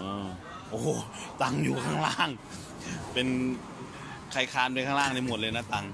อ๋อโอ้โหตังอยู่ข้างล่าง เป็นใครคานไปข้างล่างในหมดเลยนะตัง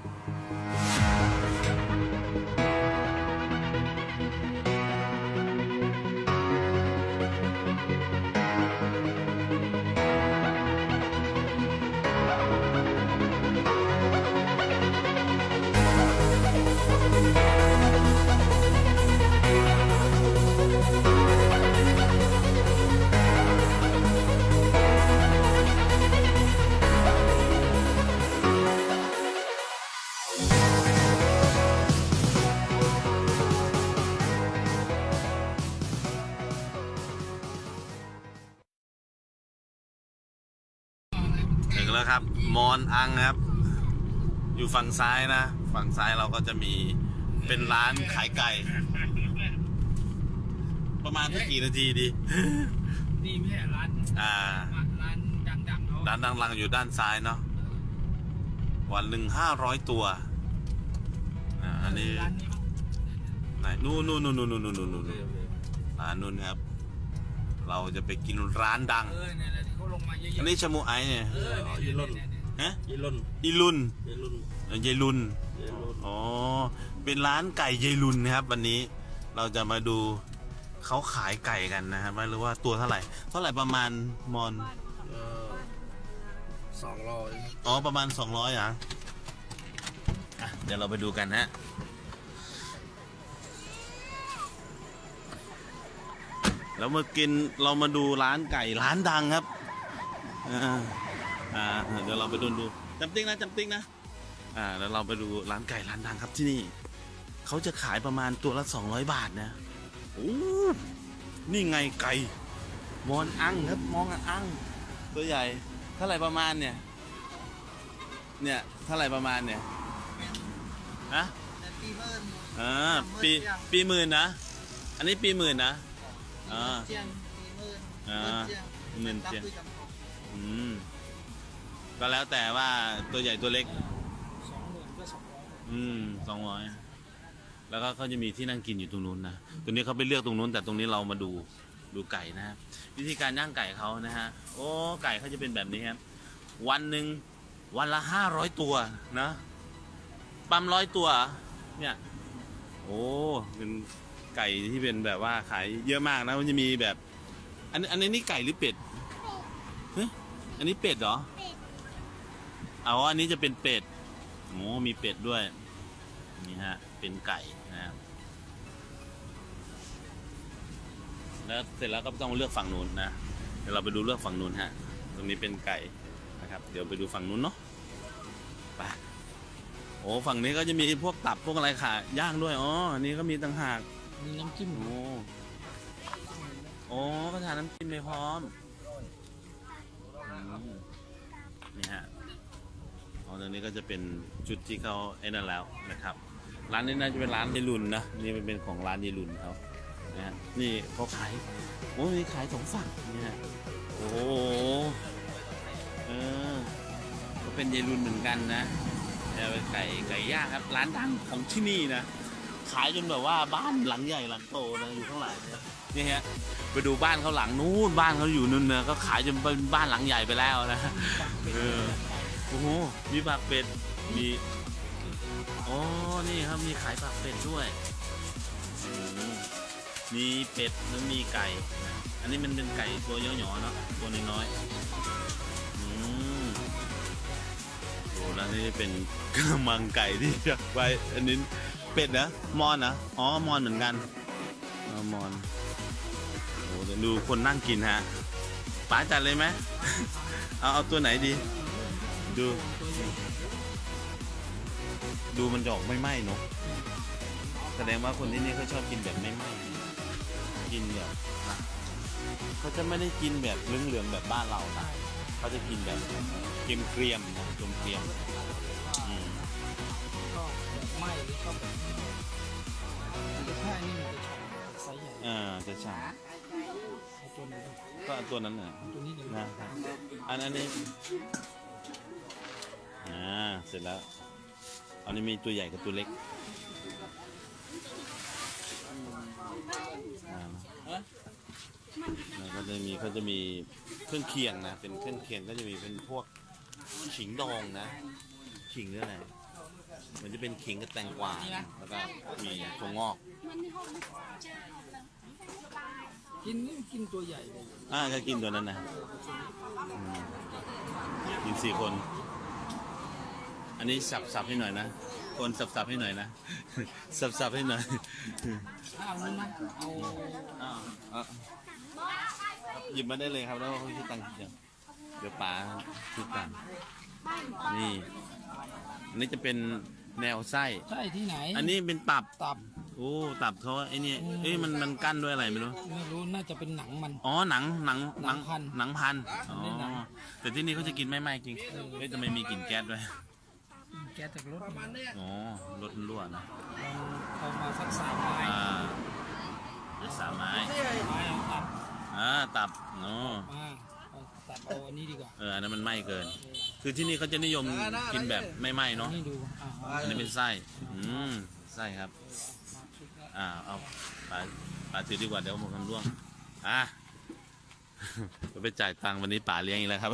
งแล้วครับ มอนอังครับ อยู่ฝั่งซ้ายนะ ฝั่งซ้ายเราก็จะมีเป็นร้านขายไก่ ประมาณสักกี่นาทีดี นี่ไม่ใช่ร้านอ่า ร้านดังๆเขาร้านดังๆอยู่ด้านซ้ายเนาะวันหนึ่งห้าร้อยตัว อ่า อันนี้ร้านนี้มั้งไหนนู่นนู่นนู่นนู่นนู่นนู่นนู่นร้านนู่นครับ เราจะไปกินร้านดัง เออเนี่ยที่เขา ลงมาเยอะๆอันนี้ชะมูไอเนี่ยเออเนี่ยเนี่ยเนี่ยเนี่ยฮะยีรุ่นอีลุนยีรุ่นเอ่อยายลุน ยีรุ่นอ๋อ เป็นร้านไก่ยายลุนนะครับ วันนี้เราจะมาดูเขาขายไก่กันนะครับไม่รู้ว่าตัวเท่าไหร่ เท่าไหร่ประมาณมอน เอ่อสองร้อยอ๋อ ประมาณ 200อะอะ เดี๋ยวเราไปดูกันฮะ แล้วมากินเรามาดูร้านไก่ร้านดังครับ อ่าอ่าเดี๋ยวเราไปดูดูจำติ้งนะจำติ้งนะอ่าแล้วเราไปดูร้านไก่ร้านดังครับที่นี่เขาจะขายประมาณตัวละ 200 บาทนะโอ้นี่ไงไก่มอนอังครับมองอังตัวใหญ่เท่าไหร่ประมาณเนี่ย เนี่ยเท่าไหร่ประมาณเนี่ยฮะปีเมินอ่าปีปีหมื่นนะ อันนี้ปีหมื่นนะอ่าเจียงปีเมินอ่าหมื่นเจียงรับคุกับผม อืมก็แล้วแต่ว่าตัวใหญ่ตัวเล็ก สองหมื่นก็สองร้อยอืมสองร้อยแล้วก็เขาจะมีที่นั่งกินอยู่ตรงนู้นนะตัวนี้เขาไปเลือกตรงนู้นแต่ตรงนี้เรามาดูดูไก่นะฮะวิธีการย่างไก่เขานะฮะ โอ้ไก่เขาจะเป็นแบบนี้ครับวันหนึ่งวันละห้าร้อยตัวนะปั๊มร้อยตัว เนี่ย โอ้เป็นไก่ที่เป็นแบบว่าขายเยอะมากนะมันจะมีแบบ อันอันนี้นี่ไก่หรือเป็ดเฮ้ย อันนี้เป็ดเหรอเอาอันนี้จะเป็นเป็ดโอ้มีเป็ดด้วย นี่ฮะ เป็นไก่นะครับแล้วเสร็จแล้วก็ต้องเลือกฝั่งนู้นนะ เดี๋ยวเราไปดูเลือกฝั่งนู้นฮะ ตรงนี้เป็นไก่นะครับ เดี๋ยวไปดูฝั่งนู้นเนาะ ไป โอ้ฝั่งนี้ก็จะมีพวกตับพวกอะไรค่ะย่างด้วย อ๋อ อันนี้ก็มีต่างหาก มีน้ำจิ้ม โอ้โอ้ก็ทานน้ำจิ้มไปพร้อมอืม นี่ฮะอ๋อตรงนี้ก็จะเป็นจุดที่เขาไอ้นั่นแล้วนะครับ ร้านนี้น่าจะเป็นร้านยายลุนนะนี่มันเป็นของร้านยายลุนเขานะฮะนี่เขาขายโอ้มีขายสองฝั่งนี่ฮะโอ้เออก็เป็นยายลุนเหมือนกันนะแต่เป็นไก่ไก่ย่างครับร้านดังของที่นี่นะ ขายจนแบบว่าบ้านหลังใหญ่หลังโตนะอยู่ข้างหลังเนี่ยนี่ฮะไปดูบ้านเขาหลังนู้นบ้านเขาอยู่นู่นนะก็ขายจนเป็นบ้านหลังใหญ่ไปแล้วนะเออโอ้โหมีปากเป็ดมีอ๋อนี่ครับมีขายปากเป็ดด้วยอืมมีเป็ดแล้วมีไก่นะอันนี้มันเป็นไก่ตัวย่อๆเนาะตัวน้อยๆอืมโอ้แล้วนี่เป็นกระมังไก่ที่จะไปอันนี้ เป็ดเนะมอนนะอ๋อมอนเหมือนกันอ๋อมอนโอ้เดี๋ยวดูคนนั่งกินฮะป๋าจัดเลยไหม เอาเอาตัวไหนดี ดู ดูมันจะออกไม่ไหม้เนอะแสดงว่าคนที่นี่เขาชอบกินแบบไม่ไหม้กินแบบนะเขาจะไม่ได้กินแบบเหลืองๆแบบบ้านเรานะเขาจะกินแบบเกรียมๆนะเกรียมๆ ไหม้หรือชอบแบบนี้แต่ถ้านี่มันจะชอบไซส์ใหญ่อ่าจะฉ่เอาตัวนี้ำก็เอาตัวนั้นน่ะ ตัวนี้เดี๋ยวนะอันอันนี้อ่าเสร็จแล้วอันนี้มีตัวใหญ่กับตัวเล็กอ่าแล้วก็จะมีเขาจะมีเครื่องเคียงนะเป็นเครื่องเคียงก็จะมีเป็นพวกขิงดองนะขิงหรืออะไร มันจะเป็นขิงกับแตงกวาแล้วก็มีถั่วงอก กินนี่กินตัวใหญ่เลยอ่าก็กินตัวนั้นนะอืมกินสี่คน อันนี้สับสับให้หน่อยนะ คนสับสับให้หน่อยนะ สับสับให้หน่อยเอานู้นไหมเอาอ้าวอะหยิบมาได้เลยครับแล้วเขาคิดตังค์เดี๋ยวเดี๋ยวป๋าคิดตังค์นี่ อันนี้จะเป็น แนวไส้ ใช่ที่ไหนอันนี้เป็นตับ ตับโอ้ตับเขาไอ้นี่เอ้ยมันมันกั้นด้วยอะไรไม่รู้ ไม่รู้น่าจะเป็นหนังมัน อ๋อหนังหนังหนังพันหนังพันอ๋อนี่หนังแต่ที่นี่เขาจะกินไม่ไหม้จริงเฮ้ยทำไมมีกลิ่นแก๊สด้วยแก๊สจากรถมาลอ๋อรถมันรั่วนะองเอามาสักสามไม้อ่าเดี๋ยวสามไม้ไม้เอาตับอ่าตับอ๋อมาเอาตับเอาอันนี้ดีกว่าเอออันนั้นมันไหม้เกิน คือที่นี่เขาจะนิยมกินแบบไม่ไหม้เนาะนี่ดูอ่าอันนี้เป็นไส้อืมไส้ครับ อ่าเอาปลาปลาถือดีกว่าเดี๋ยวผมทำร่วงอะเราไปจ่ายตังค์วันนี้ป่าเลี้ยงอีกแล้วครับ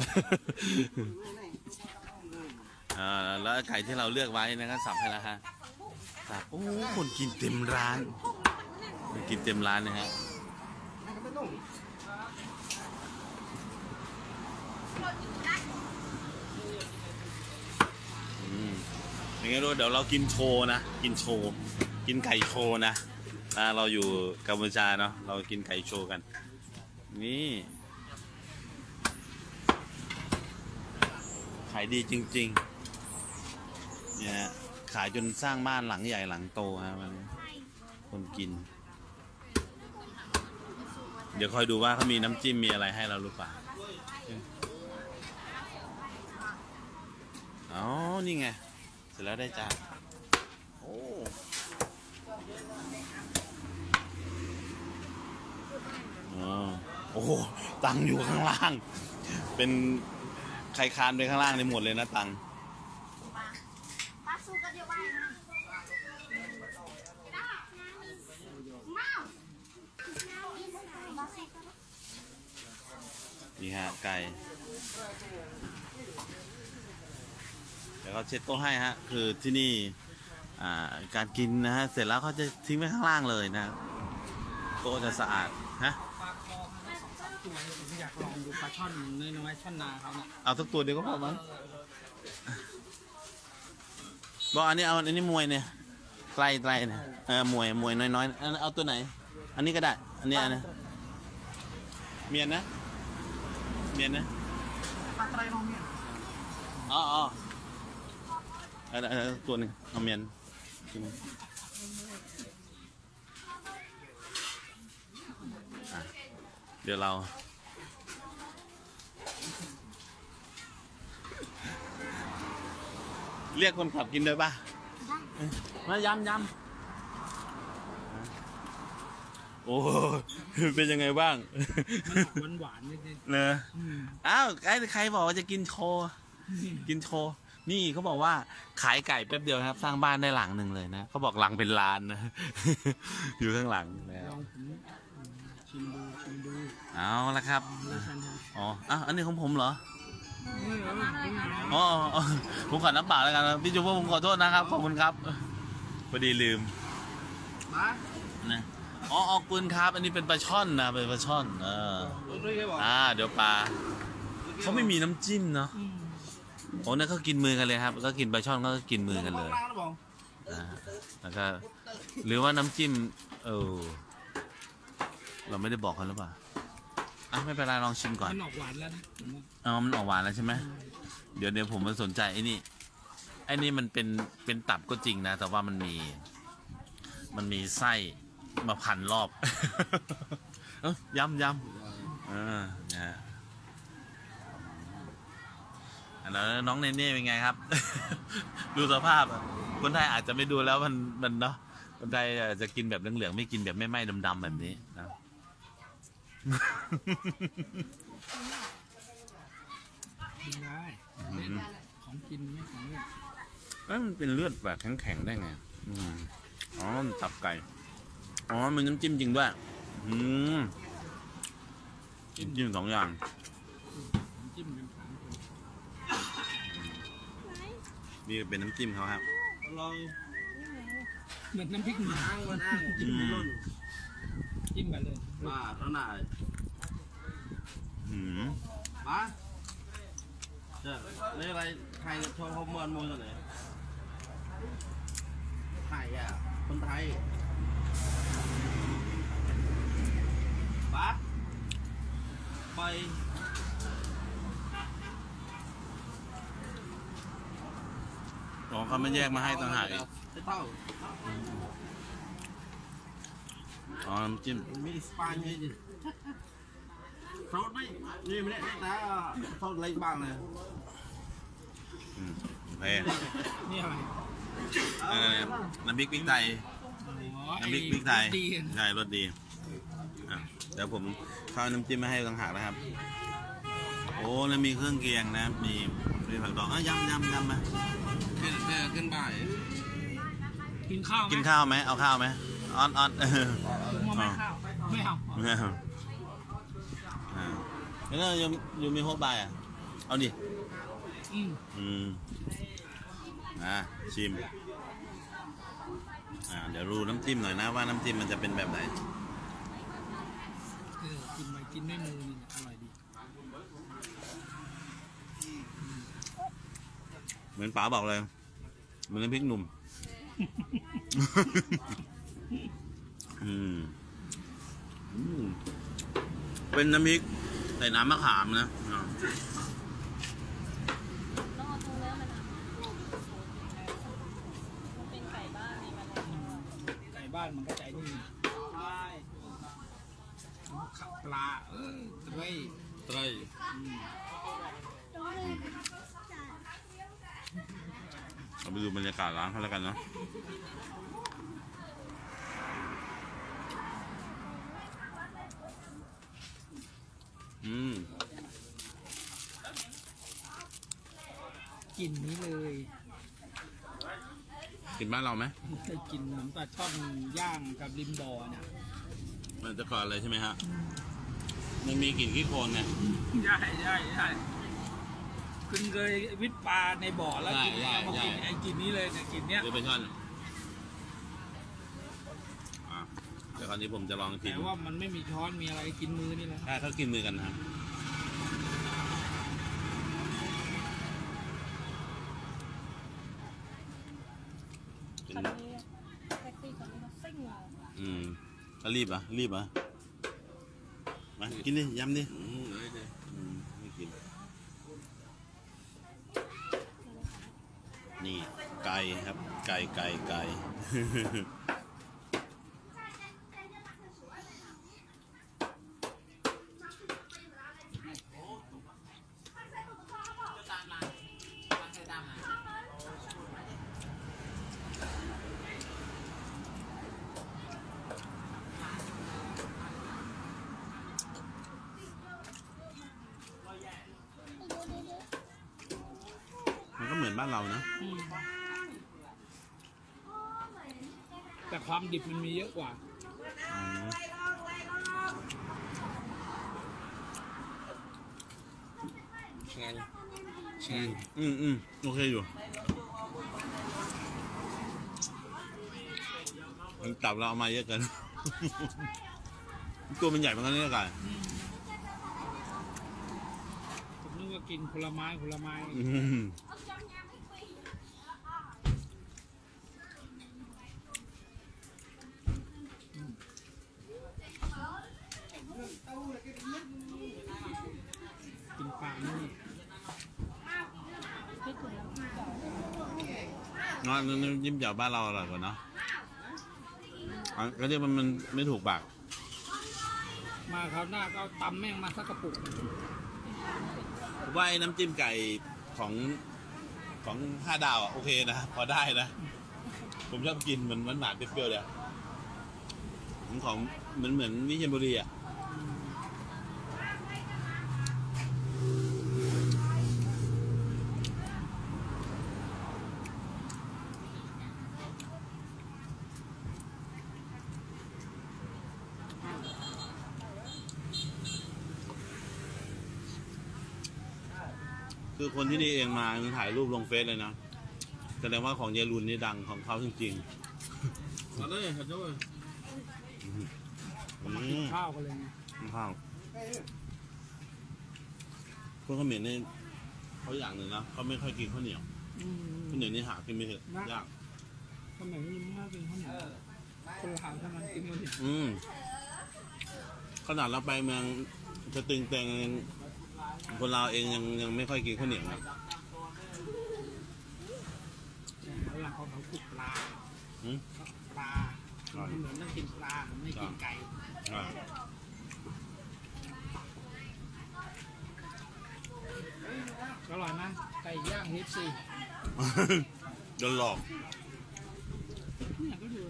อ่าแล้วไก่ที่เราเลือกไว้นะครับสับให้แล้วฮะสับโอ้คนกินเต็มร้านคนกินเต็มร้านนะฮะอืม อย่างงี้ด้วยเดี๋ยวเรากินโชว์นะ กินโชว์ กินไก่โชว์นะอ่าเราอยู่กัมพูชาเนาะ เรากินไก่โชว์กัน นี่ ขายดีจริงๆ เนี่ย ขายจนสร้างบ้านหลังใหญ่หลังโตฮะวันคนกิน เดี๋ยวคอยดูว่าเขามีน้ำจิ้มมีอะไรให้เราหรือเปล่า อ๋อ นี่ไง เสร็จแล้วได้จานโอ้โอ้โหตังอยู่ข้างล่าง เป็นใครคานไปข้างล่างในหมดเลยนะตังนี่ฮะไก่ เดี๋ยวเขาเช็ดโต๊ะให้ฮะ คือที่นี่อ่าการกินนะฮะ เสร็จแล้วเขาจะทิ้งไว้ข้างล่างเลยนะ โต๊ะจะสะอาดฮะปลาคอสองสามตัวเนี่ยผมอยากลองดูปลาช่อนน้อยๆช่อนนาเขาเนี่ยเอาสักตัวเดียวก็พอมั้งบอกอันนี้เอาอันนี้มวยเนี่ยไกลไกลเนี่ยเออมวยมวยน้อยๆอันเอาตัวไหน อันนี้ก็ได้ อันนี้อันนี้เมียนนะเมียนนะปลาไตรลองเนี่ยอ๋ออ๋ อเอาเอาเอาตัวหนึงเอาเมียนอะเดี๋ยวเรา เรียกคนขับกินด้วยป่ะเอ้ยมายำยำโอ้เป็นยังไงบ้าง หวานหวานๆนิดเนอะๆอืมอ้าวใครใครบอกว่าจะกินโชว์ กินโชว์ นี่เขาบอกว่าขายไก่แป๊บเดียวครับ สร้างบ้านได้หลังหนึ่งเลยนะเขาบอกหลังเป็นล้านนะ อยู่ข้างหลังนะคลรับองผมอืมชิมดูชิมดูเอาละครับเลยกันนะอ๋ออ้าวอันนี้ของผมเหรอเออเออเอออ๋ออ๋อผมขอน้ำเปล่าแล้วกันนะพี่จูว่าผมขอโทษนะครับขอบคุณครับพอดีลืม มานะอ๋อออกปืนครับ อันนี้เป็นปลาช่อนนะเป็นปลาช่อนเออเรื่อยๆบอกอ่า เดี๋ยวปลาเขาไม่มีน้ำจิ้มเนาะอืม โอ้นั่นเขากินมือกันเลยครับ ก็กินปลาช่อนก็กินมือกันเลยลางแล้วบอกอ่าแล้วก็หรือว่าน้ำจิ้ม เออ เราไม่ได้บอกเขาหรือเปล่าอะไม่เป็นไรลองชิมก่อน มันออกหวานแล้วนะผมว่าอ๋อมันออกหวานแล้วใช่ไหม เดี๋ยวเดี๋ยวผมมาสนใจไอ้นี่ ไอ้นี่มันเป็นเป็นตับก็จริงนะ แต่ว่ามันมี มันมีไส้มาพันรอบ เอ้ยยำยำเออนะฮะ อันนั้นน้องเนเน่เป็นไงครับ ดูสภาพอะคนไทยอาจจะไม่ดูแล้วมันมันเนาะคนไทยอาจจะกินแบบเหลืองๆไม่กินแบบไม่ไหม้ดำๆแบบนี้นะกินได้ของกินไม่ของเล่นเอ้ยมันเป็นเลือดแบบแข็งๆได้ไงอืมอ๋อมันตับไก่ อ๋อมันน้ำจิ้มจริงด้วย อืมจิ้มจิ้มสองอย่าง จิ้มกันสามคน นี่เป็นน้ำจิ้มเขาครับลองเหมือนน้ำพริกหนุ่มอ้างมันอ้างจิ้มไม่ล้นจิ้มกันเลยมาเท่าไหร่อืมมาเจ้าเรื่อะไรไทยชอบเขาเมือนมวยตัวไหนไทยอะคนไทยปะไป อ๋อ เขาไม่แยกมาให้ต่างหากอีกไม่เท่าอ๋อน้ำจิ้ม มีสปายนี่ดิเขาไม่นี่ไม่ได้แต่เขาเล็กบ้างเลยอืมโอเคนี่อะไรเออน้ำพริกพริกไทยอ๋อน้ำพริกพริกไทยดีใช่รสดีอะเดี๋ยวผมเข้าน้ำจิ้มมาให้ต่างหากนะครับ โอ้แล้วมีเครื่องเคียงนะ มีมีผักดองอะยำยำยำมาขึ้นขึ้นบ่ายกินข้าวไหมกินข้าวไหมเอาข้าวไหมออนออนเออผมว่าไม่ข้าวไม่เอาไม่เอาอ่าแล้วยูยูมีโฮบายอะ เอาดิ อืมอืมอะชิม อ่า เดี๋ยวรูน้ำจิ้มหน่อยนะว่าน้ำจิ้มมันจะเป็นแบบไหน เออกินไปกินด้วยมือนี่แหละอร่อยดี เหมือนป๋าบอกเลยเหมือนน้ำพริกหนุ่ม อืมอืมเป็นน้ำพริกใส่น้ำมะขามนะอ่าต้องเอาตรงเนื้อมันอะมันเป็นไก่บ้านนี่มันเลยไก่บ้านมันก็ใจนี่ขับปลา เออเว้ยไตร เราไปดูบรรยากาศร้านเขาแล้วกันเนาะอืมกลิ่นนี้เลยกินบ้านเราไหมเคยกินเหมือนปลาช่อนย่างกับริมบ่อเนี่ยมันจะก่อนเลยใช่ไหมฮะ มันมีกลิ่นขี้โคลนเนี่ย ใช่ใช่ใช่ คุณเคยวิทย์ปลาในบ่อแล้วกินใช่เอามาใช่กินไอ้กลิ่นนี้เลยเนี่ยกลิ่นเนี้ยหรือเป็นช่อนอะเดี๋ยวคราวนี้ผมจะลองกินแต่ว่ามันไม่มีช้อนมีอะไรกินมือนี่แหละถ้าเขากินมือกันนะครับกินคันนี้แท็กซี่คันนี้เขาซิ่งมาอืมแล้วรีบเหรอะรีบเหรอะมากินดิยำดิ อืมเลยเลย อืมไม่กิน นี่ไก่ครับ ไก่ไก่ไก่มันก็เหมือนบ้านเรานะ อืมแต่ ความดิบมันมีเยอะกว่าอืมใช่ใช่อืมอืมโอเคอยู่มันตับเราเอามาเยอะเกิน ตัวมันใหญ่เหมือนกันเนี่ยไก่ผมนึกว่ากินผลไม้ผลไม้ อืม嗯กินปลานี่ คิดถึงน้ำพริกเก่า นอนนยิ้มแจ่วบ้านเราอร่อยกว่าเนาะอะก็เรียกมันมันไม่ถูกปากมาคราวหน้าก็เอาตำแม่งมาสักกระปุกผมว่าไอ้น้ำจิ้มไก่ของของห้าดาวอะโอเคนะพอได้นะ ผมชอบกินมันมันหวานๆเปรี้ยวๆเลยอะของของเหมือนเหมือนวิเชียรบุรีอะ คือคนที่นี่เองมาถ่ายรูปลงเฟซเลยนะแสดงว่าของเยรุนนี่ดังของเขาจริงมาเลยครับด้วยๆอืมข้าวกันเลยไงข้าวพวกเขมรนี่เขาอย่างหนึ่งนะเขาไม่ค่อยกินข้าวเหนียวอืม ข้าวเหนียวนี่หากินไม่เถอะยากสมัยนี้มันก็เป็นข้าวเหนียวคนละหางเท่านั้นกินกันดิอืมขนาดเราไปเมืองจะตึงแตง คนเราวเองยังยังไม่ค่อยกินข้าวเหนียวนะเวลาเขาเขาขุดปลาอืมปลาเหมือนต้องกินปลาไม่กินไก่อ่าอร่อยนะไก่ย่างเฮฟซีโดนหลอก เนี่ยก็ดู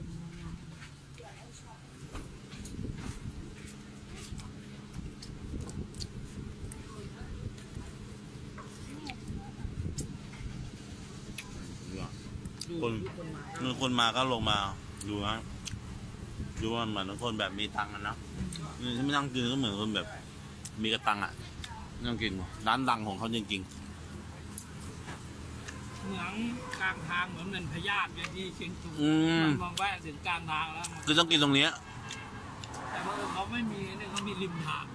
ดู คน คนมาเมื่อคนมาก็ลงมาดูนะดูว่าเหมือนคนแบบมีตังค์อะนะนี่ที่ไม่นั่งกินก็เหมือนคนแบบ มีกระตังอะนั่งกินร้านดังของเขาจริงเหมืองกลางทางเหมือนเป็นพญาติอย่างที่เชียงตุงๆอืมมองแวะถึงกลางทางแล้วคือต้องกินตรงเนี้ยแต่ว่าเขาไม่มีเนี่ยเขามีริมทาง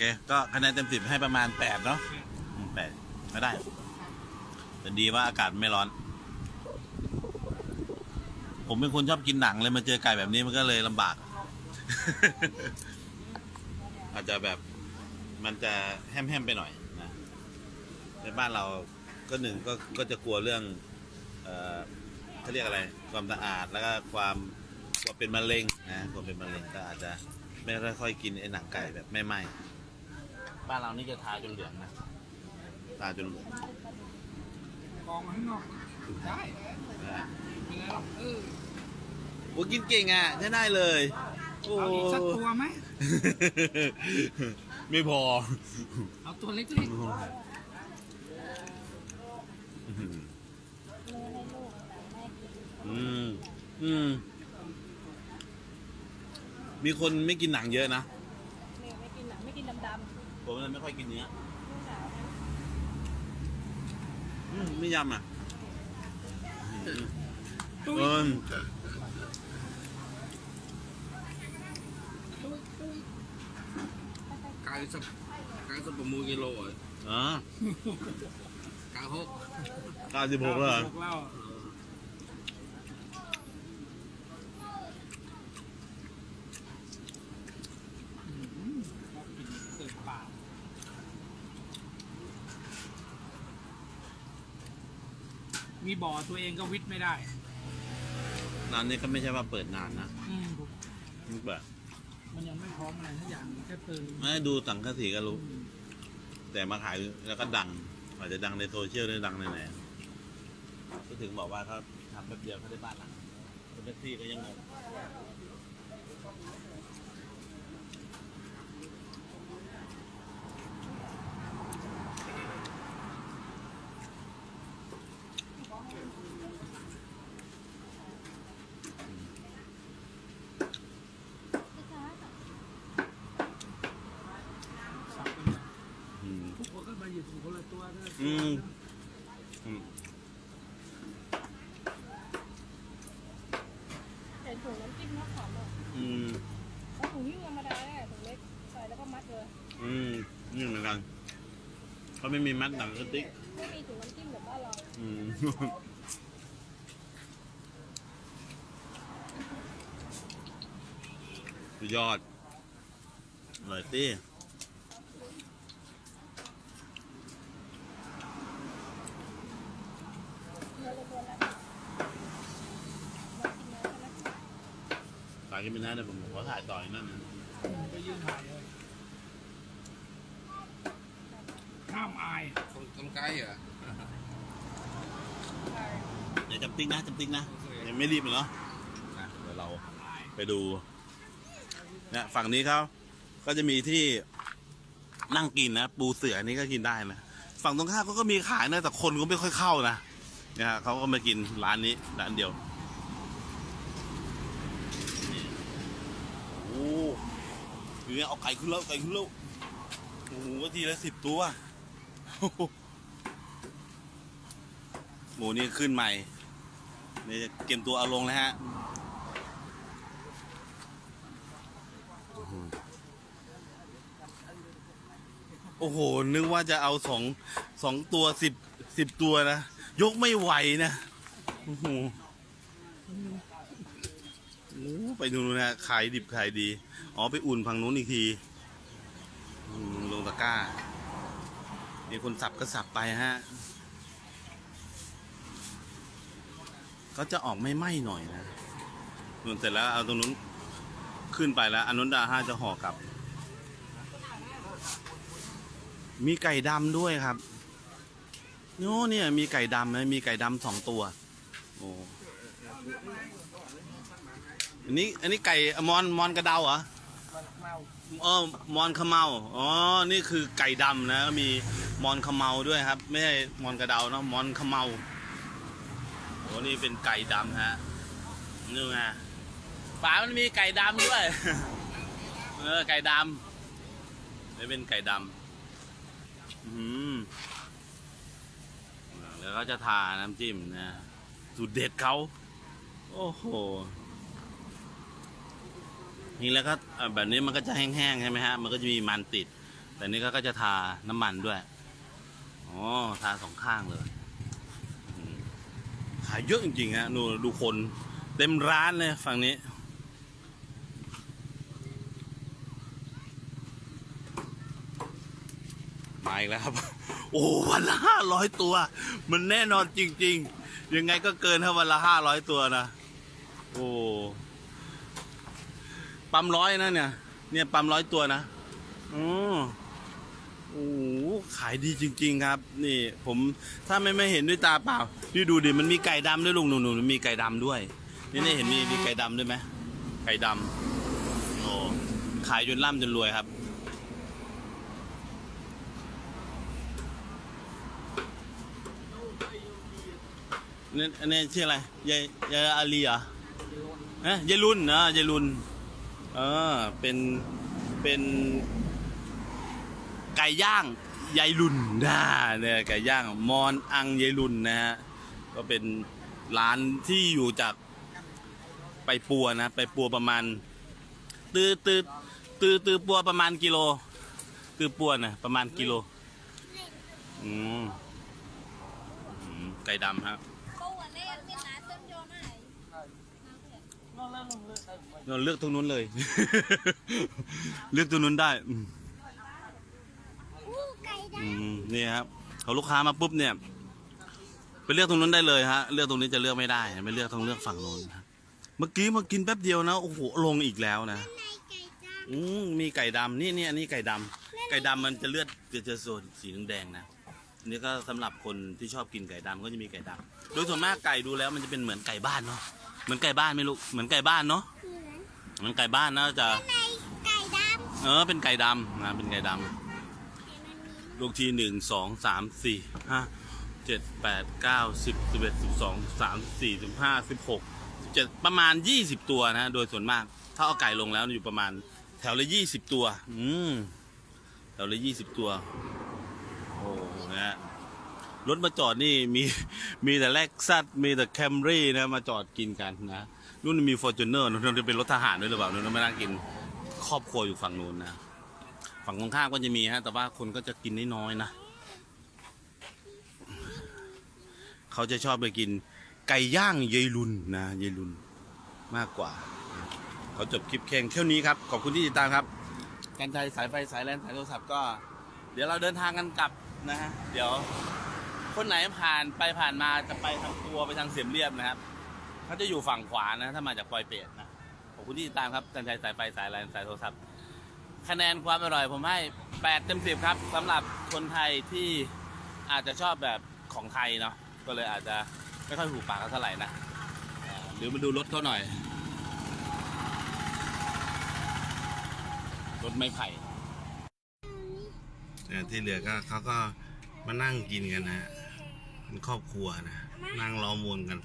เค ก็คะแนนเต็มสิบให้ประมาณแปดเนาะแปดไม่ได้แต่ดีว่าอากาศไม่ร้อน ผมเป็นคนชอบกินหนังเลยมาเจอไก่แบบนี้มันก็เลยลำบาก อาจจะแบบมันจะแห้มๆไปหน่อยนะในบ้านเราก็หนึ่งก็ก็จะกลัวเรื่อง เอ่อเขาเรียกอะไร ความสะอาดแล้วก็ความกลัวเป็นมะเร็งนะกลัวเป็นมะเร็งก็อาจจะไม่ค่อยกินไอ้หนังไก่แบบไม่ไหม้ บ้านเรานี่จะทาจนเหลืองนะทาจนเหลืองกองข้างนอกได้นะเป็นไงหรอกเออโอ้กินเก่งอะใช้ได้เลย โอ้ เอาอีกสักตัวไหม ไม่พอ เอาตัวเล็กอื้อหือเนื้อให้ลูกแต่แม่กินอืม อืม มีคนไม่กินหนังเยอะนะ เนื้อไม่กินหนังไม่กินดำ ผมเลยไม่ค่อยกินเนื้อๆลูกสาวนะอืมไม่ยำอะอืมๆตุ้ยเอิญกายสับกายสับประมูลกิโลอะอ๋อกายหกเก้าสิบหกแล้วเหรอพวเราอืมชอบกินเกิดป่า มีบ่อตัวเองก็วิทย์ไม่ได้ร้านนี้ก็ไม่ใช่ว่าเปิดนานนะอืมเพิ่งเปิดมันยังไม่พร้อมอะไรทุกอย่างแค่เติมไม่ดูสังกะสีก็รู้ แต่มาขายแล้วก็ดัง อาจจะดังในโซเชียลหรือดังในไหนก็ถึงบอกว่าเขาทำแป๊บเดียวเขาได้บ้านหลังคนแท็กซี่ก็ยังงงอืม ทุกคนก็มาอยู่คนละตัวด้วย อื มแต่ถุงน้ำจิ้มน้ำหอมอะอืมแล้วถุงยิ่งธรรมดาเนี่ยถุงเล็กใส่แล้วก็มัดเลยอืมนี่เหมือนกันเขาไม่มีมัดหนังสติ๊กไม่มีถุงน้ำจิ้มแบบบ้านเราอืมสุดยอดอร่อยตี้ เนื้อล้วนๆแล้วมากินเนื้อใช่ไหม ถ่ายขึ้นไปหน้าเดี๋ยวผมขอถ่ายต่ออีกนั่นนะไปยืนถ่ายเลยห้ามอายทำไกลเหรอใช่เดี๋ยวจะปิดติ๊กนะจับติ๊กนะยังไม่รีบเลยเนาะอะเดี๋ยวเราไปดูเนี่ยฝั่งนี้เขาก็จะมีที่นั่งกินนะ ปูเสือนี่ก็กินได้นะฝั่งตรงข้ามเขาก็มีขายนะแต่คนก็ไม่ค่อยเข้านะเนี่ยฮะเขาก็มากินร้านนี้ร้านเดียวนี่โอ้ือเอาไก่ขึ้นแล้วไก่ขึ้นแล้วโอ้โหทีละสิบตัวหมูนี่ขึ้นใหม่เนี่จะเก็บตัวเอาลงแล้วฮะโอ้โห นึกว่าจะเอาสองสองตัวสิบสิบตัวนะ ยกไม่ไหวนะ โอ้โหโอ้ ไปดูนะขายดิบขายดี อ๋อไปอุ่นฝั่งนู้นอีกทีลงตะกร้ามีคนสับก็สับไปฮะเขาจะออกไม่ไหม้หน่อยนะนู่นเสร็จแล้วเอาตรงนู้นขึ้นไปแล้วอันนู้นดาห้าจะห่อกลับ มีไก่ดำด้วยครับโน่เนี่ยมีไก่ดำนะมีไก่ดำสองตัว โอ้ อันนี้อันนี้ไก่มอนมอนกระเดาเหรอมันเมาเออมอนขมเมาอ๋อ นี่คือไก่ดำนะมีมอนขมเมาด้วยครับ ไม่ใช่มอนกระเดาเนาะมอนขมเมาโอ้นี่เป็นไก่ดำฮะนี่ไงฝามันมีไก่ดำด้วยเออไก่ดำนี่เป็นไก่ดำอืมแล้วก็จะทาน้ำจิ้มนะสูตรเด็ดเขาโอ้โห นี่แล้วก็แบบนี้มันก็จะแห้งๆใช่ไหมฮะ มันก็จะมีมันติด แต่นี่ก็ก็จะทาน้ำมันด้วย อ๋อ ทาสองข้างเลย ขายเยอะจริงๆฮะนูดูคนเต็มร้านเลยฝั่งนี้ มาอีกแล้วครับ โอ้วันละห้าร้อยตัว มันแน่นอนจริง ๆ ยังไงก็เกินถ้าวันละห้าร้อยตัวนะ โอ้ ปั๊มร้อยนะเนี่ย เนี่ยปั๊มร้อยตัวนะอ๋อโอ้โหขายดีจริง ๆ ครับ นี่ ผมถ้าไม่ไม่เห็นด้วยตาเปล่าพี่ดูดิมันมีไก่ดำด้วยลุงหนูหนูมีไก่ดำด้วย นี่นี่เห็นมีมีไก่ดำด้วยไหมไก่ดำโอ้ขายจนร่ำจนรวยครับนี่อันนี้ชื่ออะไรยายยายอาลีเหรอเอ๊ะยายรุ่นนะยายรุ่น ออเป็นเป็นไก่ย่างยายรุ่นนะเนี่ยไก่ย่างมอนอังยายรุ่นนะฮะก็เป็นร้านที่อยู่จากไปปัวนะไปปัวประมาณ ตือตือตือตือปัวประมาณกิโล ตือปัวนะประมาณกิโลอืมอืมไก่ดำครับ câu ở đây ăn bên lá tâm cho này นอกแล้วลง เลยได้ไหมเราเลือกตรงนู้นเลย เลือกตรงนู้นได้อืม u cay อื đá มนี่ครับเขาลูกค้ามาปุ๊บเนี่ย ไปเลือกตรงนู้นได้เลยฮะเลือกตรงนี้จะเลือกไม่ได้ไม่เลือกต้องเลือกฝั่งโน้นครับเมื่อกี้มากินแป๊บเดียวนะโอ้โหลงอีกแล้วนะ này cay đá อืมมีไก่ดำนี่นี่อันนี้ไก่ดำไก่ดำมันจะเลือดจะจะส่วนสีแดงๆนะอันนี่ก็สำหรับคนที่ชอบกินไก่ดำก็จะมีไก่ดำโดยส่วนมากไก่ดูแล้วมันจะเป็นเหมือนไก่บ้านเนาะเหมือนไก่บ้านไหม่รู้เหมือนไก่บ้านเนาะ Như đấy เหมื อนไก่บ้านนะจะ này cay đá เออเป็นไก่ดำนะเป็นไก่ดำลูกทีหนึ่งสองสามสี่ห้าเจ็ดแปดเก้าสิบสิบเอ็ดสิบสองสามสี่สิบห้าสิบหกสิบเจ็ดประมาณยี่สิบตัวนะโดยส่วนมาก ถ้าเอาไก่ลงแล้วอยู่ประมาณ แถวละยี่สิบตัว อืมแถวละยี่สิบตัว โอ้นะฮะรถมาจอดนี่มีมีแต่แล็กซัสมีแต่แคมรี่นะมาจอดกินกันนะ นู่นมีฟอร์จูเนอร์นู่นจะเป็นรถทหารด้วยหรือเปล่านู่นไม่น่ากินครอบครัวอยู่ฝั่งนู้นนะฝั่งตรงข้ามก็จะมีฮะ แต่ว่าคนก็จะกินน้อยๆนะเขาจะชอบไปกิน ไก่ย่างยายลุนนะยายลุนมากกว่า เขาจบคลิปแข่งเท่านี้ครับ ขอบคุณที่ติดตามครับการใจสายไฟสายแลนสายโทรศัพท์ก็ เดี๋ยวเราเดินทางกันกลับนะฮะเดี๋ยวคนไหนผ่านไปผ่านมาจะไปทางตัวไปทางเสียมเรียบนะครับ เขาจะอยู่ฝั่งขวานะ ถ้ามาจากปอยเปตนะ ขอบคุณที่ติดตามครับจันทร์ชัยสายไฟสายแลนสายโทรศัพท์ คะแนนความอร่อยผมให้ 8 เต็ม 10 ครับสำหรับคนไทยที่อาจจะชอบแบบของไทยเนาะ ก็เลยอาจจะไม่ค่อยหูปากเขาเท่าไหร่นะหรือมาดูรถเขาหน่อย รถไม้ไผ่ แต่ที่เหลือก็เขาก็มานั่งกินกันนะฮะเป็นครอบครัวนะ นั่งล้อมวนกัน